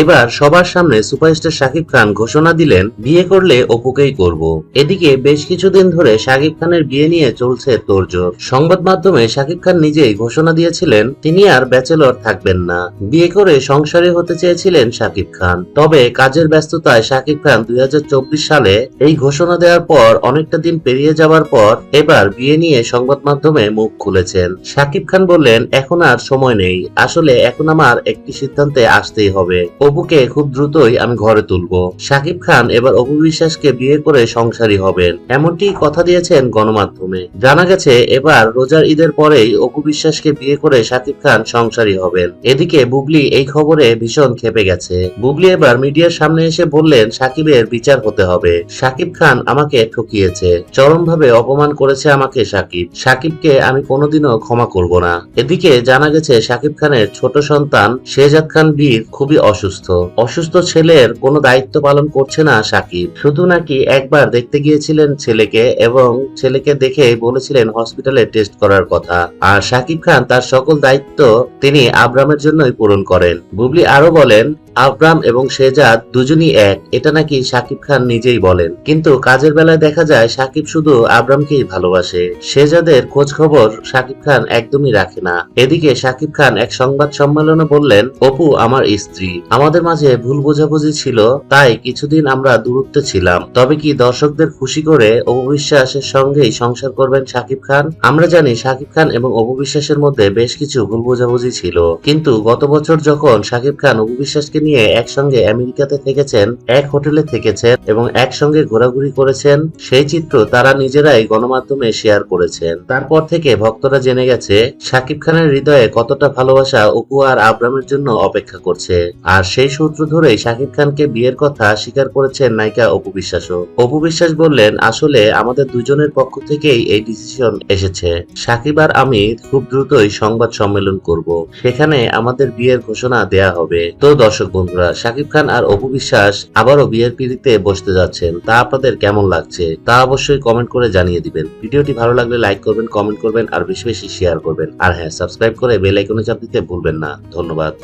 এবার সবার সামনে সুপারস্টার শাকিব খান ঘোষণা দিলেন, বিয়ে করলে অপুকেই করব। এদিকে বেশ কিছুদিন ধরে শাকিব খানের বিয়ে নিয়ে চলছে তোড়জোড়। সংবাদ মাধ্যমে শাকিব খান নিজেই ঘোষণা দিয়েছিলেন, তিনি আর ব্যাচেলর থাকবেন না। বিয়ে করে সংসারী হতে চেয়েছিলেন শাকিব খান। তবে কাজের ব্যস্ততায় শাকিব খান দুই হাজার চব্বিশ সালে এই ঘোষণা দেওয়ার পর অনেকটা দিন পেরিয়ে যাওয়ার পর এবার বিয়ে নিয়ে সংবাদ মাধ্যমে মুখ খুলেছেন। শাকিব খান বললেন, এখন আর সময় নেই। আসলে এখন আমার একটি সিদ্ধান্তে আসতেই হবে। অপুকে খুব দ্রুতই আমি ঘরে তুলবো। শাকিব খান এবার অপু বিশ্বাসকে বিয়ে করে সংসারী হবেন। এমনটি কথা দিয়েছেন গণমাধ্যমে। জানা গেছে, এবার রোজার ঈদের পরেই অপু বিশ্বাসকে বিয়ে করে শাকিব খান সংসারী হবেন। এদিকে বুবলি এই খবরে ভীষণ খেপে গেছে। বুবলি এবার মিডিয়ার সামনে এসে বললেন, সাকিবের বিচার হতে হবে। সাকিব খান আমাকে ঠকিয়েছে। চরমভাবে অপমান করেছে আমাকে সাকিব। সাকিবকে আমি কোনোদিনও ক্ষমা করব না। এদিকে জানা গেছে, সাকিব খানের ছোট সন্তান শেহজাদ খান বীর খুবই অসুস্থ। অসুস্থ। অসুস্থ ছেলের কোনো দায়িত্ব পালন করছে না সাকিব। শুধু নাকি একবার দেখতে গিয়েছিলেন ছেলেকে এবং ছেলেকে দেখে বলেছিলেন হসপিটালে টেস্ট করার কথা। আর সাকিব খান তার সকল দায়িত্ব তিনি আব্রামের জন্যই পূরণ করেন। বুবলি আরও বলেন আব্রাম এবং শেজাদ দুজনই এক। এটা নাকি সাকিব খান নিজেই বলেন। কিন্তু কাজের বেলায় দেখা যায় সাকিব শুধু আব্রামকেই ভালোবাসে। শেজাদের খোঁজ খবর সাকিব খান একদমই রাখে না। এদিকে সাকিব খান এক সংবাদ সম্মেলনে বললেন, অপু আমার স্ত্রী। আমাদের মাঝে ভুল বোঝাবুঝি ছিল, তাই কিছুদিন আমরা দূরত্বে ছিলাম। তবে কি দর্শকদের খুশি করে অপবিশ্বাসের সঙ্গেই সংসার করবেন সাকিব খান? আমরা জানি সাকিব খান এবং অপবিশ্বাসের মধ্যে বেশ কিছু ভুল বোঝাবুঝি ছিল। কিন্তু গত বছর যখন সাকিব খান অপবিশ্বাসকে নিয়ে একসঙ্গে আমেরিকাতে থেকেছেন, এক হোটেলে থেকেছেন এবং একসঙ্গে ঘোরাঘুরি করেছেন, সেই চিত্র তারা নিজেরাই গণমাধ্যমে শেয়ার করেছেন। তারপর থেকে ভক্তরা জেনে গেছে সাকিব খানের হৃদয়ে কতটা ভালোবাসা অপু আর আব্রামের জন্য অপেক্ষা করছে। আর সেই সূত্র ধরেই সাকিব খানকে বিয়ের কথা স্বীকার করেছেন নায়িকা অপু বিশ্বাসও। অপু বিশ্বাস বললেন, আসলে আমাদের দুজনের পক্ষ থেকেই এই ডিসিশন এসেছে। সাকিব আর আমি খুব দ্রুতই সংবাদ সম্মেলন করব। সেখানে আমাদের বিয়ের ঘোষণা দেয়া হবে। তো দর্শক বন্ধুরা, শাকিব খান আর অপু বিশ্বাস আবারও বিয়ের পিড়িতে বসতে যাচ্ছেন। তা আপনাদের কেমন লাগছে? তা অবশ্যই কমেন্ট করে জানিয়ে দিবেন। ভিডিওটি ভালো লাগলে লাইক করবেন কমেন্ট করবেন আর বেশি বেশি শেয়ার করবেন। আর হ্যাঁ সাবস্ক্রাইব করে বেল আইকনে চাপ দিতে ভুলবেন না। ধন্যবাদ।